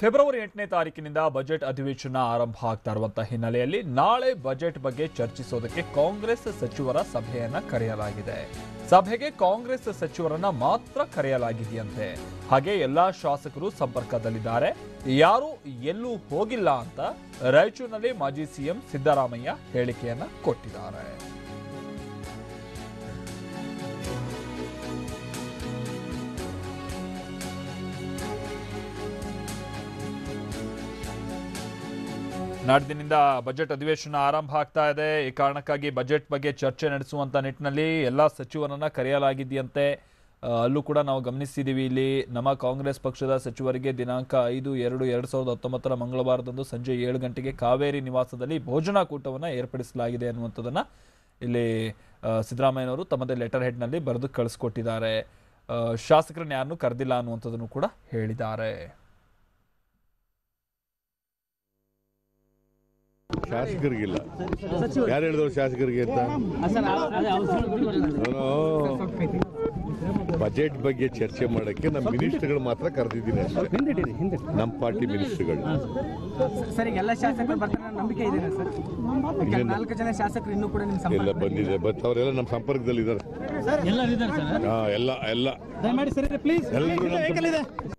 February ಎಂಟನೇ ತಾರೀಕಿನಿಂದ budget ಅಧಿವೇಶನ ಆರಂಭ ಆಗ್ತಾ ಇರುವಂತಹ ಹಿನ್ನೆಲೆಯಲ್ಲಿ ನಾಳೆ ಬಜೆಟ್ ಬಗ್ಗೆ ಚರ್ಚಿಸೋದಕ್ಕೆ ಕಾಂಗ್ರೆಸ್ ಸಚಿವರ ಸಭೆಯನ್ನ ಕರೆಯಲಾಗಿದೆ. ಸಭೆಗೆ ಕಾಂಗ್ರೆಸ್ ಸಚಿವರನ್ನ ಮಾತ್ರ ಕರೆಯಲಾಗಿದೆಯಂತೆ. ಹಾಗೆ ಎಲ್ಲಾ ಶಾಸಕರು ಸಂಪರ್ಕದಲ್ಲಿದ್ದಾರೆ. ಯಾರು ಎಲ್ಲೂ ಹೋಗಿಲ್ಲ ಅಂತ ರಾಯಚೂರಿನಲ್ಲಿ ಮಾಜಿ ಸಿಎಂ ಸಿದ್ದರಾಮಯ್ಯ ಹೇಳಿಕೆಯನ್ನ ಕೊಟ್ಟಿದ್ದಾರೆ. ನಾಡಿನಿಂದ ಬಜೆಟ್ ಅಧಿವೇಶನ ಆರಂಭ ಆಗ್ತಾ ಇದೆ. ಈ ಕಾರಣಕ್ಕಾಗಿ ಬಜೆಟ್ ಬಗ್ಗೆ ಚರ್ಚೆ ನಡೆಸುವಂಥ ನಿಟ್ಟಿನಲ್ಲಿ ಎಲ್ಲ ಸಚಿವರನ್ನು ಕರೆಯಲಾಗಿದೆಯಂತೆ. ಅಲ್ಲೂ ಕೂಡ ನಾವು ಗಮನಿಸಿದ್ದೀವಿ ಇಲ್ಲಿ ನಮ್ಮ ಕಾಂಗ್ರೆಸ್ ಪಕ್ಷದ ಸಚಿವರಿಗೆ ದಿನಾಂಕ ಐದು, ಎರಡು ಎರಡು ಸಾವಿರದ ಹತ್ತೊಂಬತ್ತರ ಮಂಗಳವಾರದಂದು ಸಂಜೆ ಏಳು ಗಂಟೆಗೆ ಕಾವೇರಿ ನಿವಾಸದಲ್ಲಿ ಭೋಜನಾ ಕೂಟವನ್ನು ಏರ್ಪಡಿಸಲಾಗಿದೆ ಅನ್ನುವಂಥದ್ದನ್ನು ಇಲ್ಲಿ ಸಿದ್ದರಾಮಯ್ಯನವರು ತಮ್ಮದೇ ಲೆಟರ್ ಹೆಡ್ನಲ್ಲಿ ಬರೆದು ಕಳಿಸ್ಕೊಟ್ಟಿದ್ದಾರೆ. ಶಾಸಕರನ್ನ ಯಾರನ್ನೂ ಕರೆದಿಲ್ಲ ಅನ್ನುವಂಥದ್ದನ್ನು ಕೂಡ ಹೇಳಿದ್ದಾರೆ. ಶಾಸಕರಿಗಿಲ್ಲ. ಯಾರು ಹೇಳಿದ್ರು ಶಾಸಕರಿಗೆ ಅಂತ? ಬಜೆಟ್ ಬಗ್ಗೆ ಚರ್ಚೆ ಮಾಡಕ್ಕೆ ನಮ್ಮ ಮಿನಿಸ್ಟರ್ಗಳು ಮಾತ್ರ ಕರೆದಿದ್ದೀನಿ ಅಷ್ಟೇ. ನಮ್ಮ ಪಾರ್ಟಿ ಮಿನಿಸ್ಟರ್ಗಳು ಎಲ್ಲ ಶಾಸಕರು ಬರ್ತಾರೆ ನಂಬಿಕೆ ಇದೆ ಸರ್? ಈಗ ನಾಲ್ಕು ಜನ ಶಾಸಕರು ಇನ್ನೂ ಕೂಡ ನಿಮ್ಮ ಎಲ್ಲ ಬಂದಿದೆ ಬಟ್ ಅವರೆಲ್ಲ ನಮ್ಮ ಸಂಪರ್ಕದಲ್ಲಿ ಇದ್ದಾರೆ ಎಲ್ಲ ಎಲ್ಲ. ಎಲ್ಲರೂ